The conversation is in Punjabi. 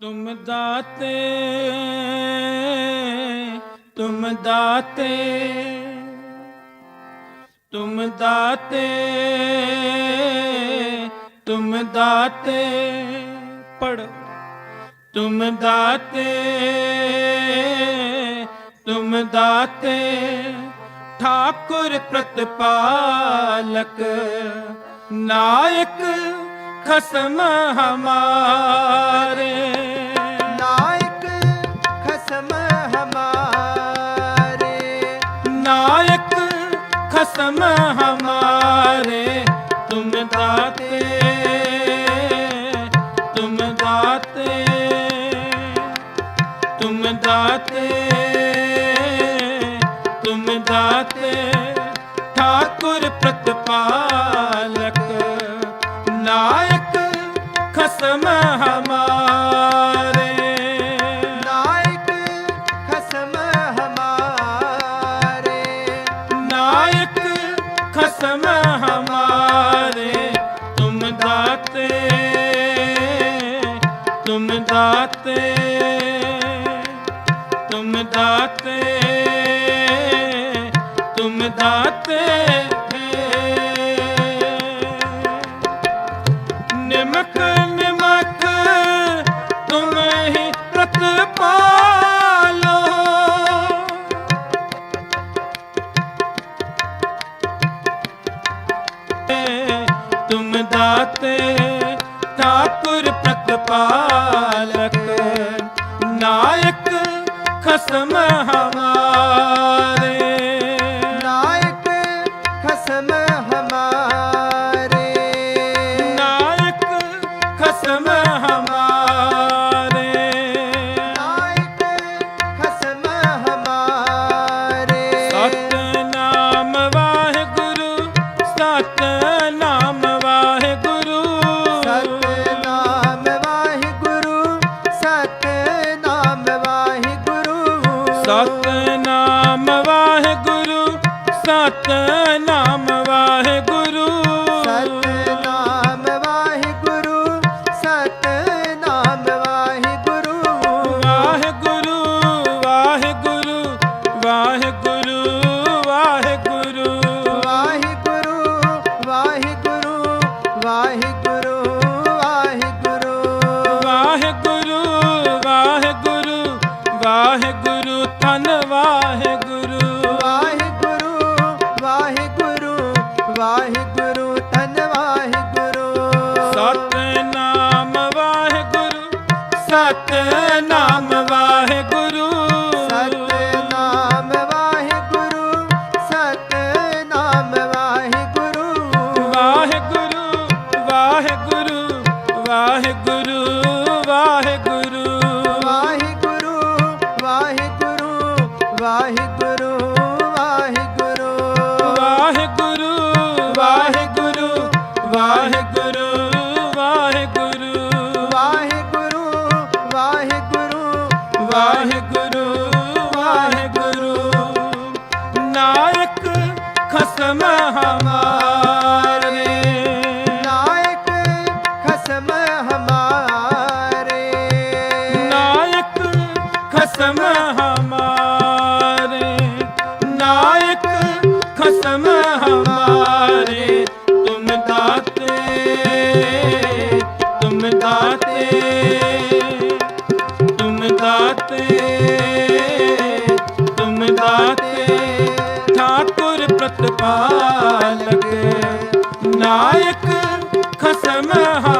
ਤੁਮ ਦਾਤੇ ਤੁਮ ਦਾਤੇ ਤੁਮ ਦਾਤੇ ਤੁਮ ਦਾਤੇ, ਪੜ। ਤੁਮ ਦਾਤੇ ਤੁਮ ਦਾਤੇ, ਠਾਕੁਰ ਪ੍ਰਤਪਾਲਕ, ਨਾਇਕ ਖਸਮ ਹਮਾਰੇ। दाते तुम दाते ठाकुर प्रतिपालक नायक खसम हमारे नायक खसम हमारे नायक खसम हमारे तुम दाते तुम दाते ਦਾਤੇ ਤੁਮ ਦਾਤੇ ਨਿਮਕ ਨਿਮਕ ਤੁਮ ਪਾਲੋ ਤੁਮ ਦਾਤੇ ठाकुर प्रतपाल ਖਸਮ ਹਮਾਰੇ। ਨਾਇਕ ਖਸਮ ਸਤਨਾਮ ਵਾਹਿਗੁਰੂ। ਸਤਨਾਮ ਵਾਹਿਗੁਰੂ ਸਤਨਾਮ ਵਾਹਿਗੁਰੂ। ਵਾਹਿਗੁਰੂ ਵਾਹਿਗੁਰੂ ਵਾਹਿਗੁਰੂ ਵਾਹਿਗੁਰੂ। ਵਾਹਿਗੁਰੂ ਵਾਹਿਗੁਰੂ ਵਾਹਿਗੁਰੂ ਵਾਹਿਗੁਰੂ। ਵਾਹਿਗੁਰੂ ਵਾਹਿਗੁਰੂ ਵਾਹਿਗੁਰੂ ਧੰਨ ਸਤਨਾਮ ਵਾਹਿਗੁਰੂ। ਸਤਨਾਮ ਵਾਹਿਗੁਰੂ ਸਤਨਾਮ ਵਾਹਿਗੁਰੂ। ਵਾਹਿਗੁਰੂ ਵਾਹਿਗੁਰੂ ਵਾਹਿਗੁਰੂ ਵਾਹਿਗੁਰੂ। ਵਾਹਿਗੁਰੂ ਵਾਹਿਗੁਰੂ ਵਾਹਿਗੁਰੂ ਵਾਹਿਗੁਰੂ। ਵਾਹਿਗੁਰੂ ਵਾਹਿਗੁਰੂ ਵਾਹਿਗੁਰੂ। ਵਾਹਿਗੁਰੂ ਖਸਮ ਹਮਾਰੇ ਨਾਇਕ ਖਸਮ ਹਮਾਰੇ ਨਾਇਕ ਖਸਮ ਹਮਾਰੇ ਨਾਇਕ ਖਸਮ ਹਮਾਰੇ ਤੁਮ ਦਾਤੇ ਤੁਮ ਦਾਤੇ ਤੁਮ ਦਾਤੇ ਲਗੇ। ਨਾਇਕ ਖਸਮ ਹਾ